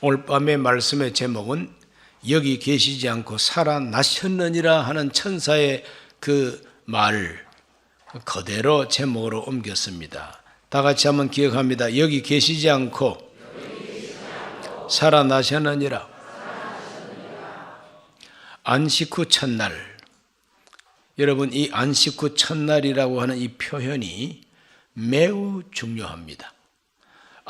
오늘 밤의 말씀의 제목은 여기 계시지 않고 살아나셨느니라 하는 천사의 그 말을 그대로 제목으로 옮겼습니다. 다 같이 한번 기억합니다. 여기 계시지 않고 살아나셨느니라. 안식 후 첫날. 여러분, 이 안식 후 첫날이라고 하는 이 표현이 매우 중요합니다.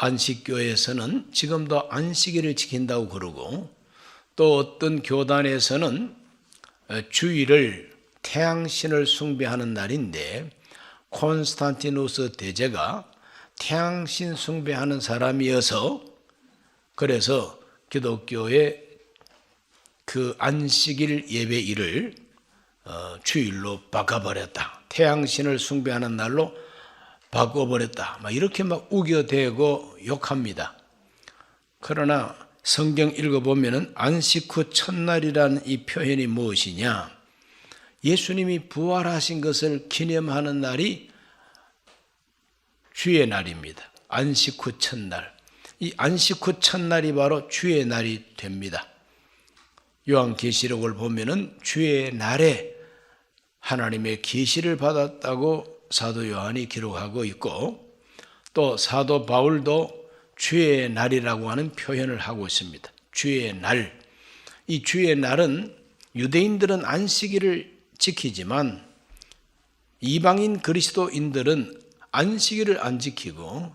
안식교에서는 지금도 안식일을 지킨다고 그러고 또 어떤 교단에서는 주일을 태양신을 숭배하는 날인데 콘스탄티누스 대제가 태양신 숭배하는 사람이어서 그래서 기독교의 그 안식일 예배일을 어, 주일로 바꿔버렸다. 태양신을 숭배하는 날로 바꿔버렸다. 막 이렇게 막 우겨대고 욕합니다. 그러나 성경 읽어보면은 안식 후 첫날이라는 이 표현이 무엇이냐? 예수님이 부활하신 것을 기념하는 날이 주의 날입니다. 안식 후 첫날. 이 안식 후 첫날이 바로 주의 날이 됩니다. 요한계시록을 보면은 주의 날에 하나님의 계시를 받았다고 사도 요한이 기록하고 있고 또 사도 바울도 주의 날이라고 하는 표현을 하고 있습니다. 주의 날. 이 주의 날은 유대인들은 안식일을 지키지만 이방인 그리스도인들은 안식일을 안 지키고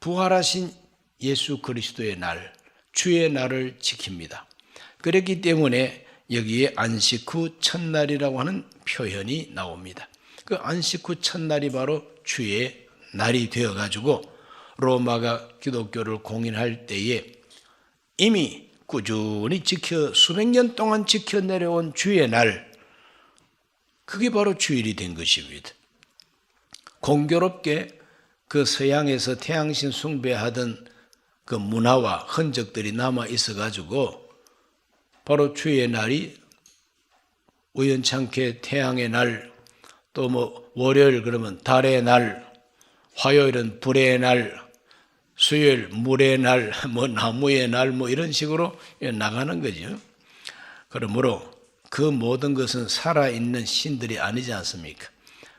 부활하신 예수 그리스도의 날, 주의 날을 지킵니다. 그렇기 때문에 여기에 안식 후 첫날이라고 하는 표현이 나옵니다. 그 안식 후 첫날이 바로 주의 날이 되어 가지고 로마가 기독교를 공인할 때에 이미 꾸준히 지켜 수백 년 동안 지켜 내려온 주의 날 그게 바로 주일이 된 것입니다. 공교롭게 그 서양에서 태양신 숭배하던 그 문화와 흔적들이 남아 있어 가지고 바로 주의 날이 우연찮게 태양의 날, 또 뭐 월요일 그러면 달의 날, 화요일은 불의 날, 수요일 물의 날, 뭐 나무의 날, 뭐 이런 식으로 나가는 거죠. 그러므로 그 모든 것은 살아있는 신들이 아니지 않습니까?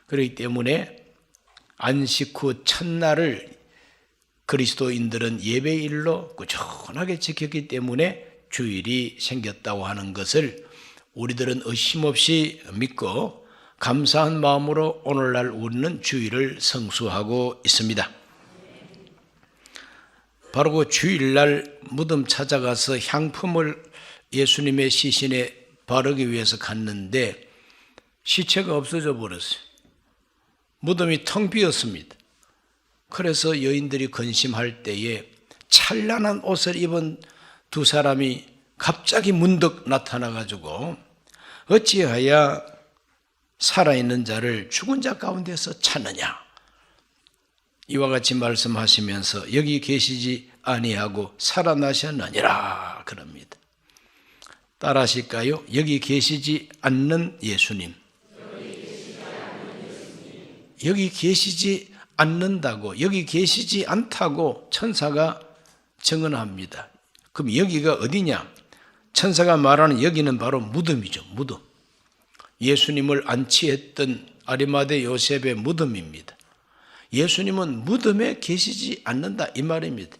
그렇기 때문에 안식 후 첫날을 그리스도인들은 예배일로 꾸준하게 지켰기 때문에 주일이 생겼다고 하는 것을 우리들은 의심 없이 믿고 감사한 마음으로 오늘날 우리는 주일을 성수하고 있습니다. 바로 그 주일날 무덤 찾아가서 향품을 예수님의 시신에 바르기 위해서 갔는데 시체가 없어져 버렸어요. 무덤이 텅 비었습니다. 그래서 여인들이 근심할 때에 찬란한 옷을 입은 두 사람이 갑자기 문득 나타나 가지고 어찌하여 살아있는 자를 죽은 자 가운데서 찾느냐 이와 같이 말씀하시면서 여기 계시지 아니하고 살아나셨느니라 그럽니다. 따라하실까요? 여기 계시지 않는 예수님. 여기 계시지 않는다고 여기 계시지 않다고 천사가 증언합니다. 그럼 여기가 어디냐? 천사가 말하는 여기는 바로 무덤이죠. 무덤. 예수님을 안치했던 아리마대 요셉의 무덤입니다. 예수님은 무덤에 계시지 않는다 이 말입니다.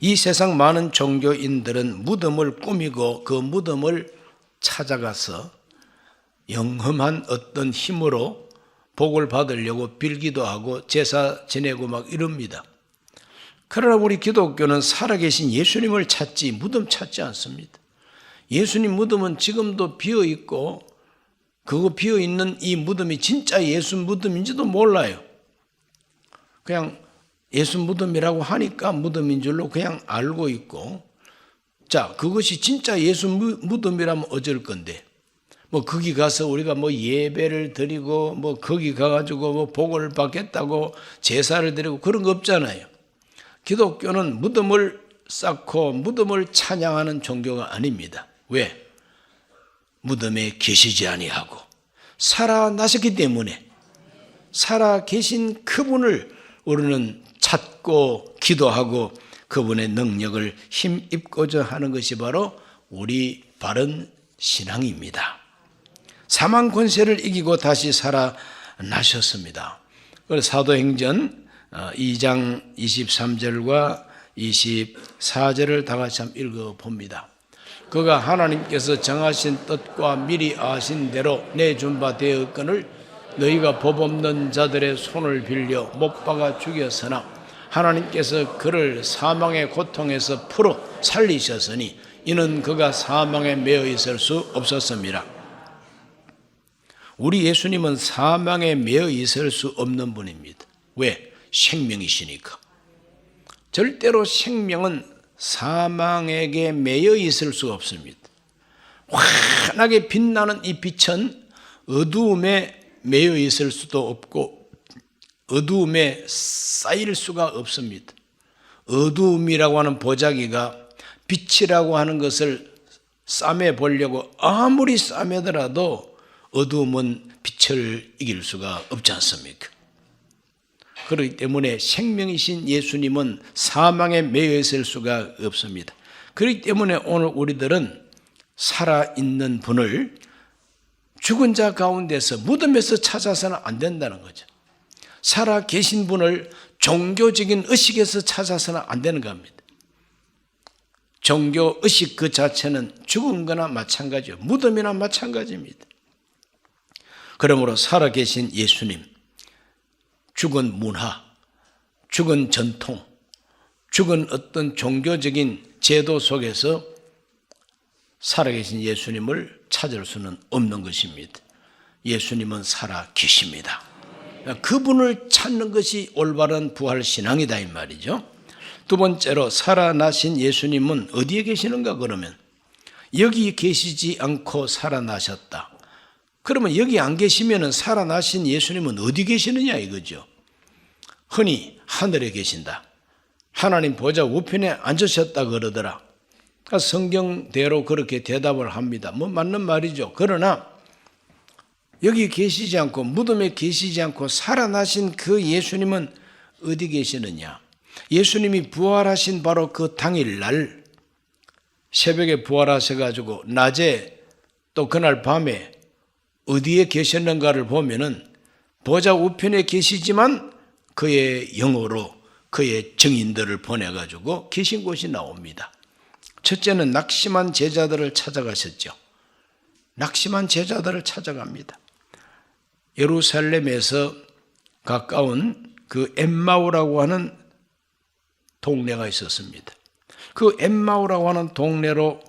이 세상 많은 종교인들은 무덤을 꾸미고 그 무덤을 찾아가서 영험한 어떤 힘으로 복을 받으려고 빌기도 하고 제사 지내고 막 이럽니다. 그러나 우리 기독교는 살아계신 예수님을 찾지 무덤 찾지 않습니다. 예수님 무덤은 지금도 비어 있고 그거 비어 있는 이 무덤이 진짜 예수 무덤인지도 몰라요. 그냥 예수 무덤이라고 하니까 무덤인 줄로 그냥 알고 있고 자, 그것이 진짜 예수 무덤이라면 어쩔 건데 뭐 거기 가서 우리가 뭐 예배를 드리고 뭐 거기 가가지고 뭐 복을 받겠다고 제사를 드리고 그런 거 없잖아요. 기독교는 무덤을 쌓고 무덤을 찬양하는 종교가 아닙니다. 왜? 무덤에 계시지 아니하고 살아나셨기 때문에 살아 계신 그분을 우리는 찾고 기도하고 그분의 능력을 힘입고자 하는 것이 바로 우리 바른 신앙입니다. 사망 권세를 이기고 다시 살아나셨습니다. 사도행전 2장 23절과 24절을 다 같이 한번 읽어 봅니다. 그가 하나님께서 정하신 뜻과 미리 아신 대로 내준 바 되었거늘 너희가 법 없는 자들의 손을 빌려 못 박아 죽였으나 하나님께서 그를 사망의 고통에서 풀어 살리셨으니 이는 그가 사망에 매여 있을 수 없었습니다. 우리 예수님은 사망에 매여 있을 수 없는 분입니다. 왜? 생명이시니까. 절대로 생명은 사망에게 매여 있을 수 없습니다. 환하게 빛나는 이 빛은 어두움에 매여 있을 수도 없고 어두움에 쌓일 수가 없습니다. 어두움이라고 하는 보자기가 빛이라고 하는 것을 싸매 보려고 아무리 싸매더라도 어두움은 빛을 이길 수가 없지 않습니까? 그렇기 때문에 생명이신 예수님은 사망에 매여 있을 수가 없습니다. 그렇기 때문에 오늘 우리들은 살아있는 분을 죽은 자 가운데서 무덤에서 찾아서는 안 된다는 거죠. 살아 계신 분을 종교적인 의식에서 찾아서는 안 되는 겁니다. 종교 의식 그 자체는 죽은 거나 마찬가지요. 무덤이나 마찬가지입니다. 그러므로 살아계신 예수님, 죽은 문화, 죽은 전통, 죽은 어떤 종교적인 제도 속에서 살아계신 예수님을 찾을 수는 없는 것입니다. 예수님은 살아 계십니다. 그분을 찾는 것이 올바른 부활 신앙이다 이 말이죠. 두 번째로 살아나신 예수님은 어디에 계시는가 그러면 여기 계시지 않고 살아나셨다. 그러면 여기 안 계시면은 살아나신 예수님은 어디 계시느냐 이거죠. 흔히 하늘에 계신다. 하나님 보좌 우편에 앉으셨다 그러더라. 그러니까 성경대로 그렇게 대답을 합니다. 뭐 맞는 말이죠. 그러나 여기 계시지 않고 무덤에 계시지 않고 살아나신 그 예수님은 어디 계시느냐? 예수님이 부활하신 바로 그 당일날 새벽에 부활하셔 가지고 낮에 또 그날 밤에 어디에 계셨는가를 보면은 보좌 우편에 계시지만 그의 영어로 그의 증인들을 보내 가지고 계신 곳이 나옵니다. 첫째는 낙심한 제자들을 찾아가셨죠. 낙심한 제자들을 찾아갑니다. 예루살렘에서 가까운 그 엠마우라고 하는 동네가 있었습니다. 그 엠마우라고 하는 동네로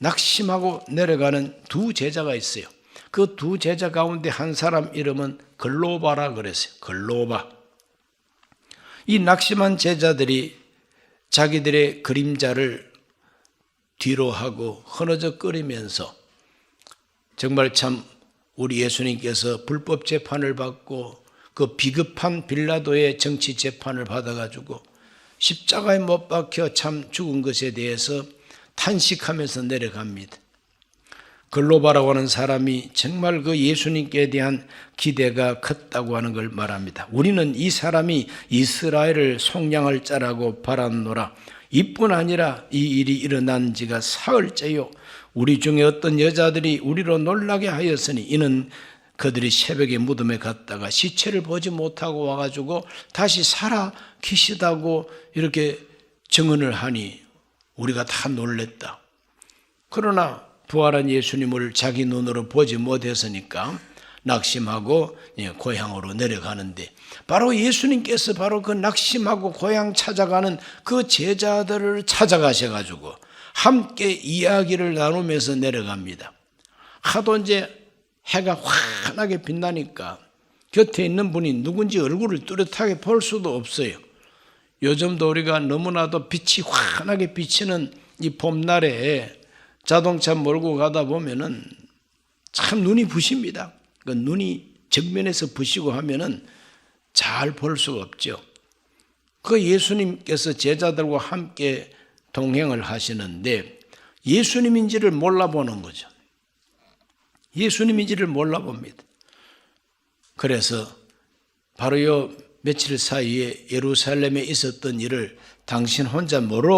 낙심하고 내려가는 두 제자가 있어요. 그 두 제자 가운데 한 사람 이름은 글로바라 그랬어요. 글로바. 이 낙심한 제자들이 자기들의 그림자를 뒤로 하고 흐느적 끓이면서 정말 참 우리 예수님께서 불법 재판을 받고 그 비급한 빌라도의 정치 재판을 받아가지고 십자가에 못 박혀 참 죽은 것에 대해서 탄식하면서 내려갑니다. 글로바라고 하는 사람이 정말 그 예수님께 대한 기대가 컸다고 하는 걸 말합니다. 우리는 이 사람이 이스라엘을 속량할 자라고 바랐노라. 이뿐 아니라 이 일이 일어난 지가 사흘째요. 우리 중에 어떤 여자들이 우리로 놀라게 하였으니 이는 그들이 새벽에 무덤에 갔다가 시체를 보지 못하고 와가지고 다시 살아 계시다고 이렇게 증언을 하니 우리가 다 놀랬다. 그러나 부활한 예수님을 자기 눈으로 보지 못했으니까 낙심하고 예, 고향으로 내려가는데 바로 예수님께서 바로 그 낙심하고 고향 찾아가는 그 제자들을 찾아가셔 가지고 함께 이야기를 나누면서 내려갑니다. 하도 이제 해가 환하게 빛나니까 곁에 있는 분이 누군지 얼굴을 뚜렷하게 볼 수도 없어요. 요즘도 우리가 너무나도 빛이 환하게 비치는 이 봄날에 자동차 몰고 가다 보면은 참 눈이 부십니다. 그 눈이 정면에서 부시고 하면은 잘 볼 수가 없죠. 그 예수님께서 제자들과 함께 동행을 하시는데 예수님인지를 몰라보는 거죠. 예수님인지를 몰라봅니다. 그래서 바로 요 며칠 사이에 예루살렘에 있었던 일을 당신 혼자 모르?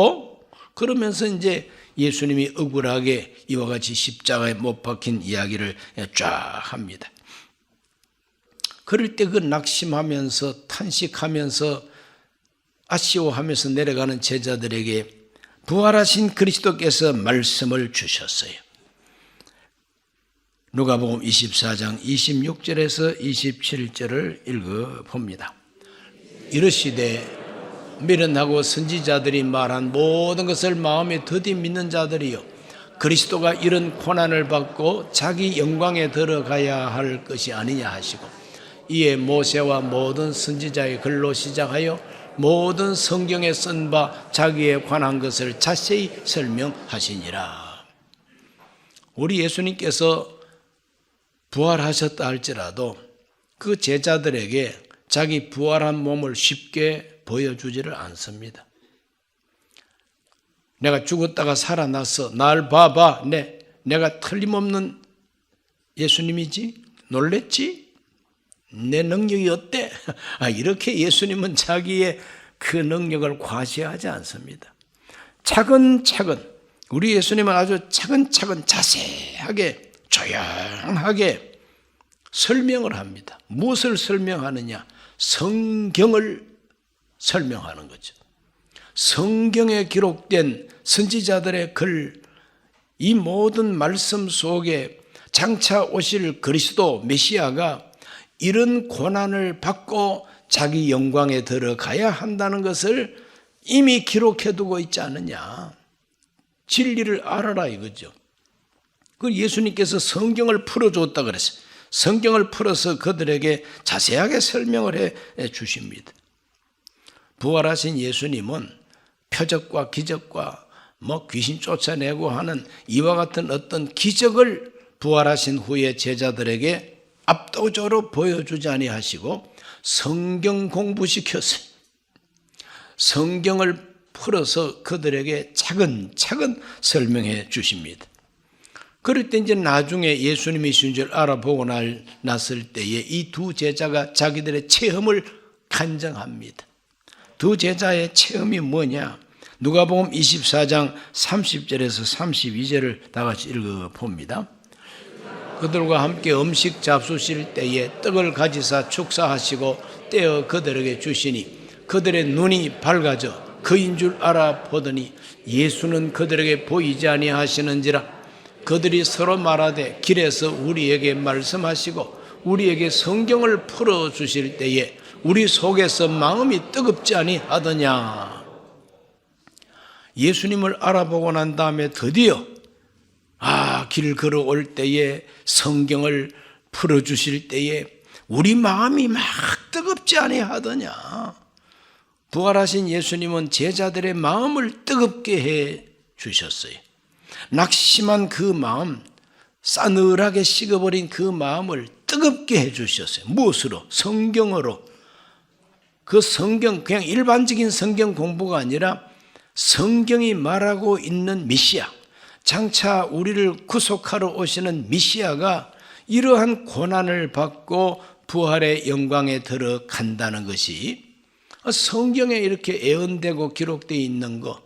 그러면서 이제 예수님이 억울하게 이와 같이 십자가에 못 박힌 이야기를 쫙 합니다. 그럴 때 그 낙심하면서 탄식하면서 아쉬워하면서 내려가는 제자들에게 부활하신 그리스도께서 말씀을 주셨어요. 누가복음 24장 26절에서 27절을 읽어 봅니다. 이르시되 미련하고 선지자들이 말한 모든 것을 마음에 더디 믿는 자들이요 그리스도가 이런 고난을 받고 자기 영광에 들어가야 할 것이 아니냐 하시고 이에 모세와 모든 선지자의 글로 시작하여 모든 성경에 쓴 바 자기에 관한 것을 자세히 설명하시니라. 우리 예수님께서 부활하셨다 할지라도 그 제자들에게 자기 부활한 몸을 쉽게 보여주지를 않습니다. 내가 죽었다가 살아났어. 날 봐봐. 내, 내가 틀림없는 예수님이지? 놀랬지? 내 능력이 어때? 아, 이렇게 예수님은 자기의 그 능력을 과시하지 않습니다. 차근차근, 우리 예수님은 아주 차근차근 자세하게, 조용하게 설명을 합니다. 무엇을 설명하느냐? 성경을 설명하는 거죠. 성경에 기록된 선지자들의 글, 이 모든 말씀 속에 장차 오실 그리스도 메시아가 이런 고난을 받고 자기 영광에 들어가야 한다는 것을 이미 기록해 두고 있지 않느냐. 진리를 알아라 이거죠. 그 예수님께서 성경을 풀어줬다 그랬어요. 성경을 풀어서 그들에게 자세하게 설명을 해 주십니다. 부활하신 예수님은 표적과 기적과 뭐 귀신 쫓아내고 하는 이와 같은 어떤 기적을 부활하신 후에 제자들에게 압도적으로 보여주지 아니하시고 성경 공부시켰어요. 성경을 풀어서 그들에게 차근차근 설명해 주십니다. 그럴 때 이제 나중에 예수님이신 줄 알아보고 났을 때에 이 두 제자가 자기들의 체험을 간증합니다. 두 제자의 체험이 뭐냐? 누가복음 24장 30절에서 32절을 다 같이 읽어 봅니다. 그들과 함께 음식 잡수실 때에 떡을 가지사 축사하시고 떼어 그들에게 주시니 그들의 눈이 밝아져 그인 줄 알아보더니 예수는 그들에게 보이지 아니하시는지라 그들이 서로 말하되 길에서 우리에게 말씀하시고 우리에게 성경을 풀어 주실 때에 우리 속에서 마음이 뜨겁지 아니하더냐 예수님을 알아보고 난 다음에 드디어 아, 길 걸어올 때에 성경을 풀어 주실 때에 우리 마음이 막 뜨겁지 아니하더냐. 부활하신 예수님은 제자들의 마음을 뜨겁게 해 주셨어요. 낙심한 그 마음, 싸늘하게 식어버린 그 마음을 뜨겁게 해 주셨어요. 무엇으로? 성경으로. 그 성경, 그냥 일반적인 성경 공부가 아니라 성경이 말하고 있는 미시아. 장차 우리를 구속하러 오시는 미시아가 이러한 고난을 받고 부활의 영광에 들어간다는 것이 성경에 이렇게 예언되고 기록되어 있는 거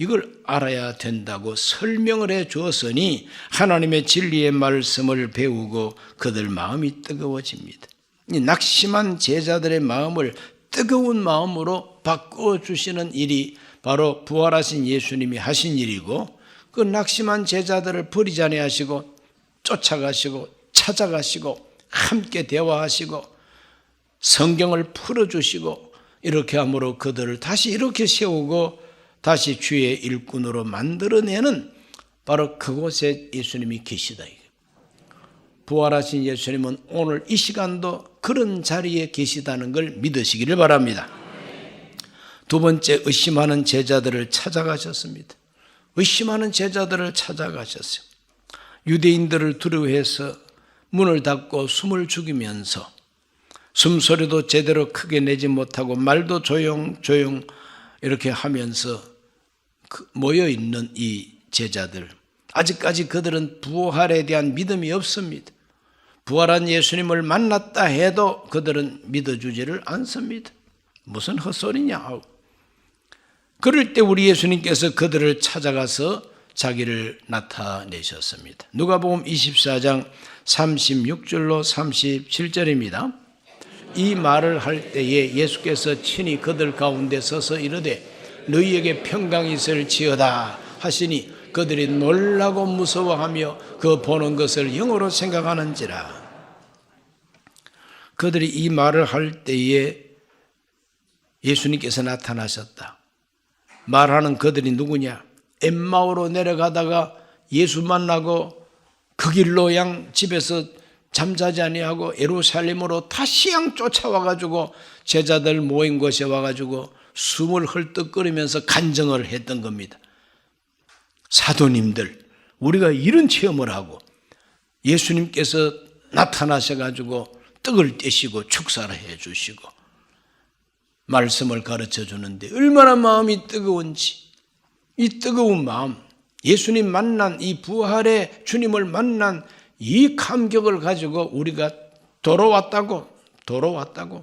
이걸 알아야 된다고 설명을 해 주었으니 하나님의 진리의 말씀을 배우고 그들 마음이 뜨거워집니다. 낙심한 제자들의 마음을 뜨거운 마음으로 바꿔 주시는 일이 바로 부활하신 예수님이 하신 일이고 그 낙심한 제자들을 버리지 아니하시고 쫓아가시고 찾아가시고 함께 대화하시고 성경을 풀어 주시고 이렇게 함으로 그들을 다시 이렇게 세우고 다시 주의 일꾼으로 만들어내는 바로 그곳에 예수님이 계시다. 부활하신 예수님은 오늘 이 시간도 그런 자리에 계시다는 걸 믿으시기를 바랍니다. 두 번째 의심하는 제자들을 찾아가셨습니다. 의심하는 제자들을 찾아가셨어요. 유대인들을 두려워해서 문을 닫고 숨을 죽이면서 숨소리도 제대로 크게 내지 못하고 말도 조용조용 이렇게 하면서 그 모여 있는 이 제자들. 아직까지 그들은 부활에 대한 믿음이 없습니다. 부활한 예수님을 만났다 해도 그들은 믿어주지를 않습니다. 무슨 헛소리냐 그럴 때 우리 예수님께서 그들을 찾아가서 자기를 나타내셨습니다. 누가복음 24장 36절로 37절입니다. 이 말을 할 때에 예수께서 친히 그들 가운데 서서 이르되 너희에게 평강이 있을지어다 하시니 그들이 놀라고 무서워하며 그 보는 것을 영어로 생각하는지라 그들이 이 말을 할 때에 예수님께서 나타나셨다. 말하는 그들이 누구냐? 엠마오로 내려가다가 예수 만나고 그 길로 양 집에서 잠자지 아니하고 예루살렘으로 다시 양 쫓아와 가지고 제자들 모인 곳에 와 가지고 숨을 헐떡거리면서 간정을 했던 겁니다. 사도님들 우리가 이런 체험을 하고 예수님께서 나타나셔 가지고 떡을 떼시고 축사를 해 주시고 말씀을 가르쳐 주는데 얼마나 마음이 뜨거운지 이 뜨거운 마음 예수님 만난 이 부활의 주님을 만난 이 감격을 가지고 우리가 돌아왔다고 돌아왔다고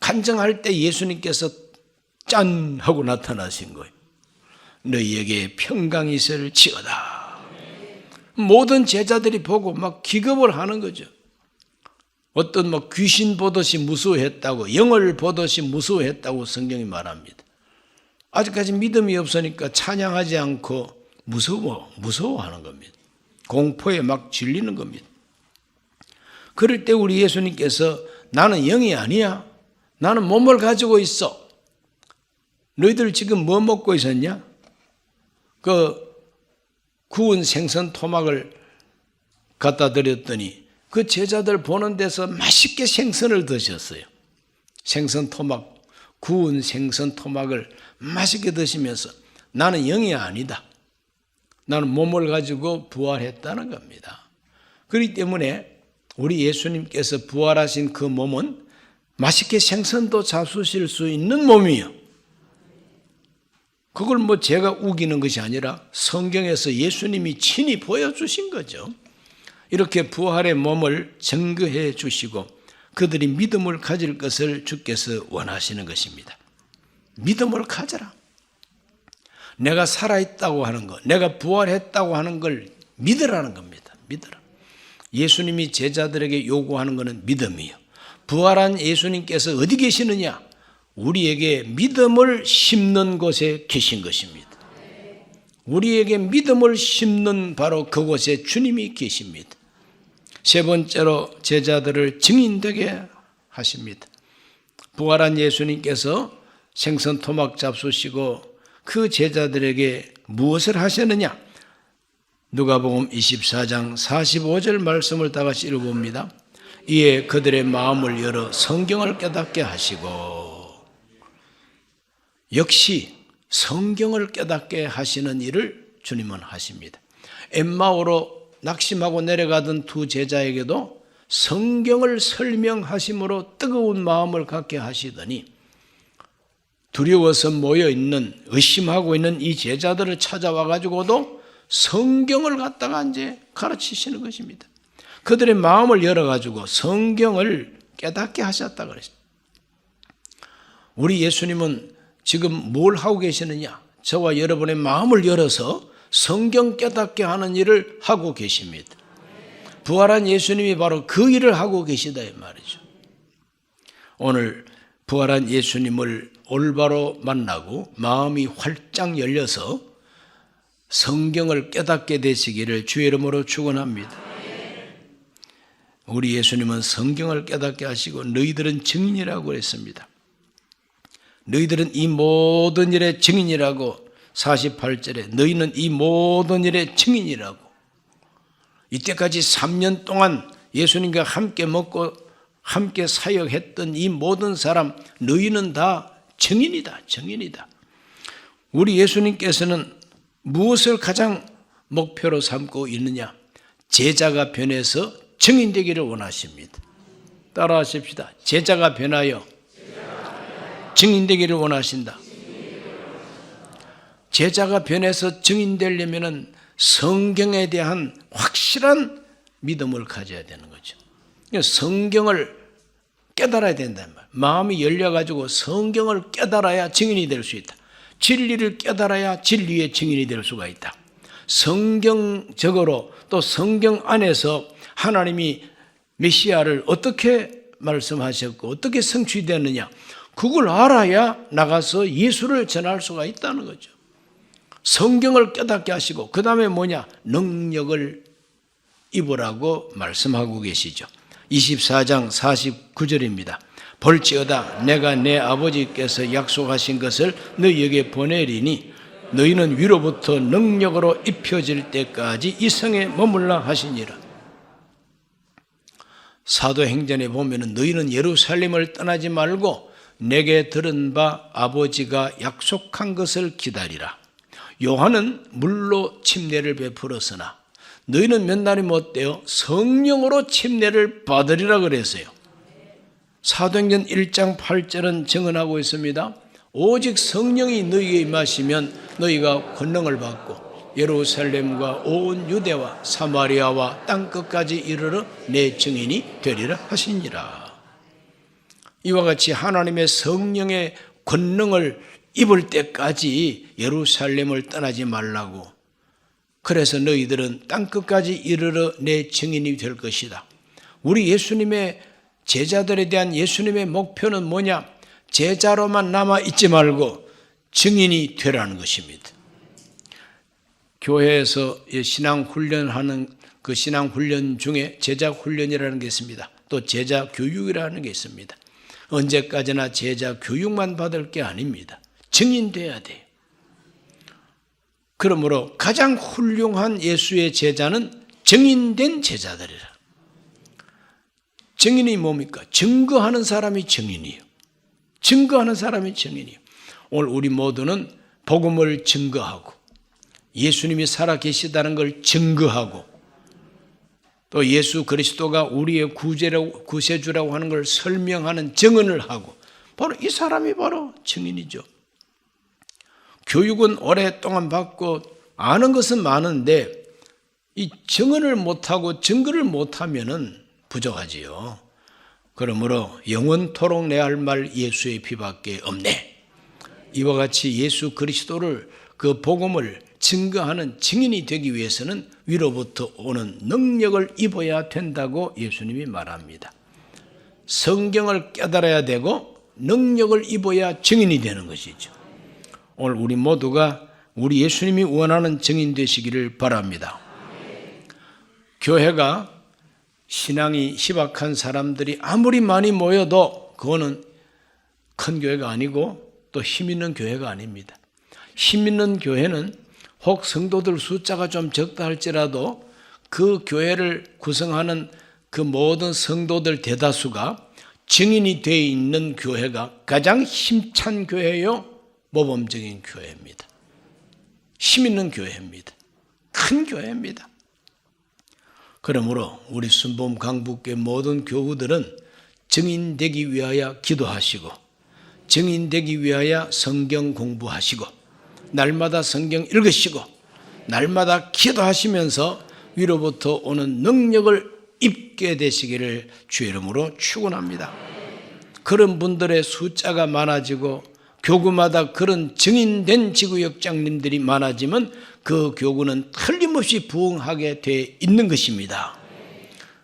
간증할 때 예수님께서 짠 하고 나타나신 거예요. 너희에게 평강이 있을 지어다. 모든 제자들이 보고 막 기겁을 하는 거죠. 어떤 뭐 귀신 보듯이 무서워했다고 영을 보듯이 무서워했다고 성경이 말합니다. 아직까지 믿음이 없으니까 찬양하지 않고 무서워 무서워하는 겁니다. 공포에 막 질리는 겁니다. 그럴 때 우리 예수님께서 나는 영이 아니야. 나는 몸을 가지고 있어. 너희들 지금 뭐 먹고 있었냐? 그 구운 생선 토막을 갖다 드렸더니 그 제자들 보는 데서 맛있게 생선을 드셨어요. 생선 토막, 구운 생선 토막을 맛있게 드시면서 나는 영이 아니다. 나는 몸을 가지고 부활했다는 겁니다. 그렇기 때문에 우리 예수님께서 부활하신 그 몸은 맛있게 생선도 잡수실 수 있는 몸이요. 그걸 뭐 제가 우기는 것이 아니라 성경에서 예수님이 친히 보여주신 거죠. 이렇게 부활의 몸을 증거해 주시고 그들이 믿음을 가질 것을 주께서 원하시는 것입니다. 믿음을 가져라. 내가 살아있다고 하는 것, 내가 부활했다고 하는 걸 믿으라는 겁니다. 믿으라. 예수님이 제자들에게 요구하는 것은 믿음이요. 부활한 예수님께서 어디 계시느냐? 우리에게 믿음을 심는 곳에 계신 것입니다. 우리에게 믿음을 심는 바로 그곳에 주님이 계십니다. 세 번째로 제자들을 증인되게 하십니다. 부활한 예수님께서 생선 토막 잡수시고 그 제자들에게 무엇을 하셨느냐? 누가복음 24장 45절 말씀을 다 같이 읽어봅니다. 이에 그들의 마음을 열어 성경을 깨닫게 하시고 역시 성경을 깨닫게 하시는 일을 주님은 하십니다. 엠마오로 낙심하고 내려가던 두 제자에게도 성경을 설명하심으로 뜨거운 마음을 갖게 하시더니 두려워서 모여 있는 의심하고 있는 이 제자들을 찾아와 가지고도 성경을 갖다가 이제 가르치시는 것입니다. 그들의 마음을 열어 가지고 성경을 깨닫게 하셨다 그랬어요. 우리 예수님은 지금 뭘 하고 계시느냐? 저와 여러분의 마음을 열어서 성경 깨닫게 하는 일을 하고 계십니다. 부활한 예수님이 바로 그 일을 하고 계시다 이 말이죠. 오늘 부활한 예수님을 올바로 만나고 마음이 활짝 열려서 성경을 깨닫게 되시기를 주의 이름으로 축원합니다. 우리 예수님은 성경을 깨닫게 하시고 너희들은 증인이라고 그랬습니다. 너희들은 이 모든 일의 증인이라고 48절에 너희는 이 모든 일의 증인이라고 이때까지 3년 동안 예수님과 함께 먹고 함께 사역했던 이 모든 사람 너희는 다 증인이다. 증인이다. 우리 예수님께서는 무엇을 가장 목표로 삼고 있느냐? 제자가 변해서 증인되기를 원하십니다. 따라하십시다. 제자가 변하여 증인되기를 원하신다. 제자가 변해서 증인되려면 성경에 대한 확실한 믿음을 가져야 되는 거죠. 성경을 깨달아야 된단 말. 마음이 열려가지고 성경을 깨달아야 증인이 될 수 있다. 진리를 깨달아야 진리의 증인이 될 수가 있다. 성경적으로 또 성경 안에서 하나님이 메시아를 어떻게 말씀하셨고 어떻게 성취되느냐 그걸 알아야 나가서 예수를 전할 수가 있다는 거죠. 성경을 깨닫게 하시고 그 다음에 뭐냐 능력을 입으라고 말씀하고 계시죠. 24장 49절입니다. 볼지어다 내가 내 아버지께서 약속하신 것을 너희에게 보내리니 너희는 위로부터 능력으로 입혀질 때까지 이 성에 머물라 하시니라. 사도행전에 보면은 너희는 예루살렘을 떠나지 말고 내게 들은 바 아버지가 약속한 것을 기다리라. 요한은 물로 침례를 베풀었으나 너희는 몇 날이 못 되어 성령으로 침례를 받으리라 그랬어요. 사도행전 1장 8절은 증언하고 있습니다. 오직 성령이 너희에 임하시면 너희가 권능을 받고 예루살렘과 온 유대와 사마리아와 땅 끝까지 이르러 내 증인이 되리라 하시니라. 이와 같이 하나님의 성령의 권능을 입을 때까지 예루살렘을 떠나지 말라고. 그래서 너희들은 땅 끝까지 이르러 내 증인이 될 것이다. 우리 예수님의 제자들에 대한 예수님의 목표는 뭐냐? 제자로만 남아 있지 말고 증인이 되라는 것입니다. 교회에서 신앙 훈련하는 그 신앙 훈련 중에 제자 훈련이라는 게 있습니다. 또 제자 교육이라는 게 있습니다. 언제까지나 제자 교육만 받을 게 아닙니다. 증인돼야 돼요. 그러므로 가장 훌륭한 예수의 제자는 증인된 제자들이라. 증인이 뭡니까? 증거하는 사람이 증인이에요. 증거하는 사람이 증인이에요. 오늘 우리 모두는 복음을 증거하고 예수님이 살아 계시다는 걸 증거하고 또 예수 그리스도가 우리의 구제라고, 구세주라고 하는 걸 설명하는 증언을 하고 바로 이 사람이 바로 증인이죠. 교육은 오랫동안 받고 아는 것은 많은데 이 증언을 못하고 증거를 못하면은 부족하지요. 그러므로 영원토록 내 할 말 예수의 피밖에 없네. 이와 같이 예수 그리스도를 그 복음을 증거하는 증인이 되기 위해서는 위로부터 오는 능력을 입어야 된다고 예수님이 말합니다. 성경을 깨달아야 되고 능력을 입어야 증인이 되는 것이죠. 오늘 우리 모두가 우리 예수님이 원하는 증인 되시기를 바랍니다. 교회가 신앙이 희박한 사람들이 아무리 많이 모여도 그거는 큰 교회가 아니고 또 힘 있는 교회가 아닙니다. 힘 있는 교회는 혹 성도들 숫자가 좀 적다 할지라도 그 교회를 구성하는 그 모든 성도들 대다수가 증인이 되어 있는 교회가 가장 힘찬 교회요, 모범적인 교회입니다. 힘 있는 교회입니다. 큰 교회입니다. 그러므로 우리 순범 강북교 모든 교우들은 증인되기 위하여 기도하시고 증인되기 위하여 성경 공부하시고 날마다 성경 읽으시고 날마다 기도하시면서 위로부터 오는 능력을 입게 되시기를 주 이름으로 축원합니다. 그런 분들의 숫자가 많아지고 교구마다 그런 증인된 지구역장님들이 많아지면 그 교구는 틀림없이 부흥하게 돼 있는 것입니다.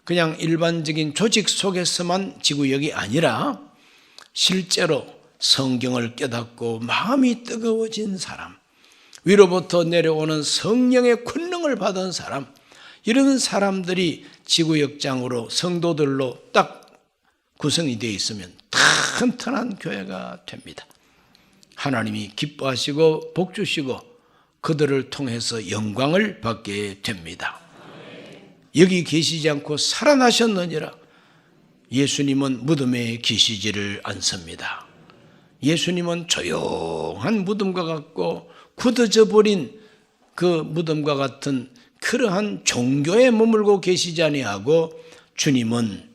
그냥 일반적인 조직 속에서만 지구역이 아니라 실제로 성경을 깨닫고 마음이 뜨거워진 사람, 위로부터 내려오는 성령의 권능을 받은 사람, 이런 사람들이 지구역장으로 성도들로 딱 구성이 되어 있으면 튼튼한 교회가 됩니다. 하나님이 기뻐하시고 복 주시고 그들을 통해서 영광을 받게 됩니다. 여기 계시지 않고 살아나셨느니라. 예수님은 무덤에 계시지를 않습니다. 예수님은 조용한 무덤과 같고 굳어져 버린 그 무덤과 같은 그러한 종교에 머물고 계시지 아니하고 주님은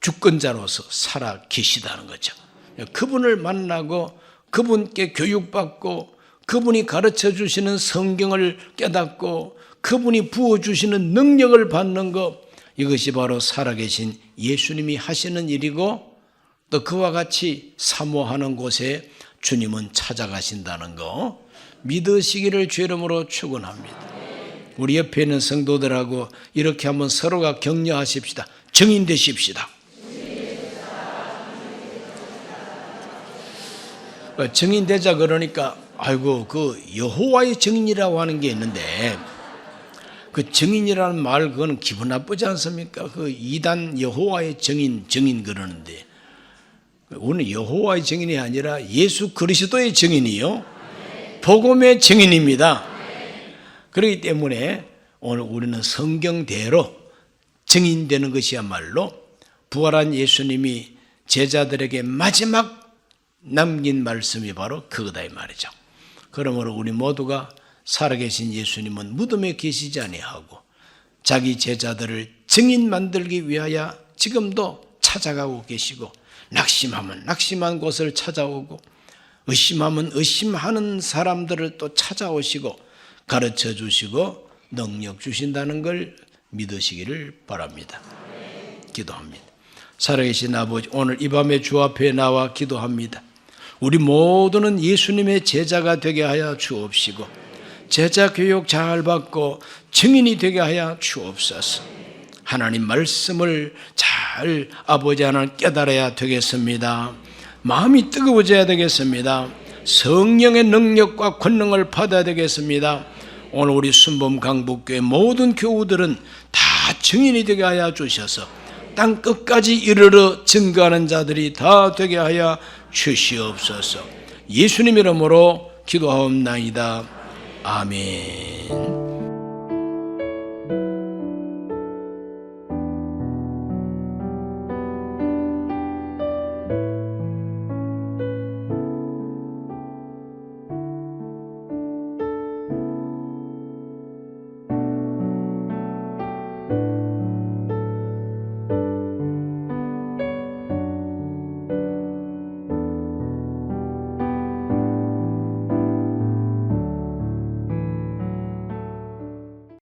주권자로서 살아 계시다는 거죠. 그분을 만나고 그분께 교육받고 그분이 가르쳐 주시는 성경을 깨닫고 그분이 부어 주시는 능력을 받는 것 이것이 바로 살아계신 예수님이 하시는 일이고 또 그와 같이 사모하는 곳에 주님은 찾아가신다는 거 믿으시기를 주 이름으로 축원합니다. 우리 옆에 있는 성도들하고 이렇게 한번 서로가 격려하십시다. 증인 되십시다. 어, 증인 되자 그러니까 아이고 그 여호와의 증인이라고 하는 게 있는데 그 증인이라는 말 그거는 기분 나쁘지 않습니까? 그 이단 여호와의 증인 증인 그러는데 우리는 여호와의 증인이 아니라 예수 그리스도의 증인이요 복음의 증인입니다. 그렇기 때문에 오늘 우리는 성경대로 증인되는 것이야말로 부활한 예수님이 제자들에게 마지막 남긴 말씀이 바로 그거다 이 말이죠. 그러므로 우리 모두가 살아계신 예수님은 무덤에 계시지 아니하고 자기 제자들을 증인 만들기 위하여 지금도 찾아가고 계시고 낙심하면 낙심한 곳을 찾아오고 의심하면 의심하는 사람들을 또 찾아오시고 가르쳐 주시고 능력 주신다는 걸 믿으시기를 바랍니다. 기도합니다. 살아계신 아버지 오늘 이 밤에 주 앞에 나와 기도합니다. 우리 모두는 예수님의 제자가 되게 하여 주옵시고 제자 교육 잘 받고 증인이 되게 하여 주옵소서. 하나님 말씀을 잘 아버지 하나님 깨달아야 되겠습니다. 마음이 뜨거워져야 되겠습니다. 성령의 능력과 권능을 받아야 되겠습니다. 오늘 우리 순범 강북교회 모든 교우들은 다 증인이 되게 하여 주셔서 땅 끝까지 이르러 증거하는 자들이 다 되게 하여 주시옵소서. 예수님 이름으로 기도하옵나이다. 아멘.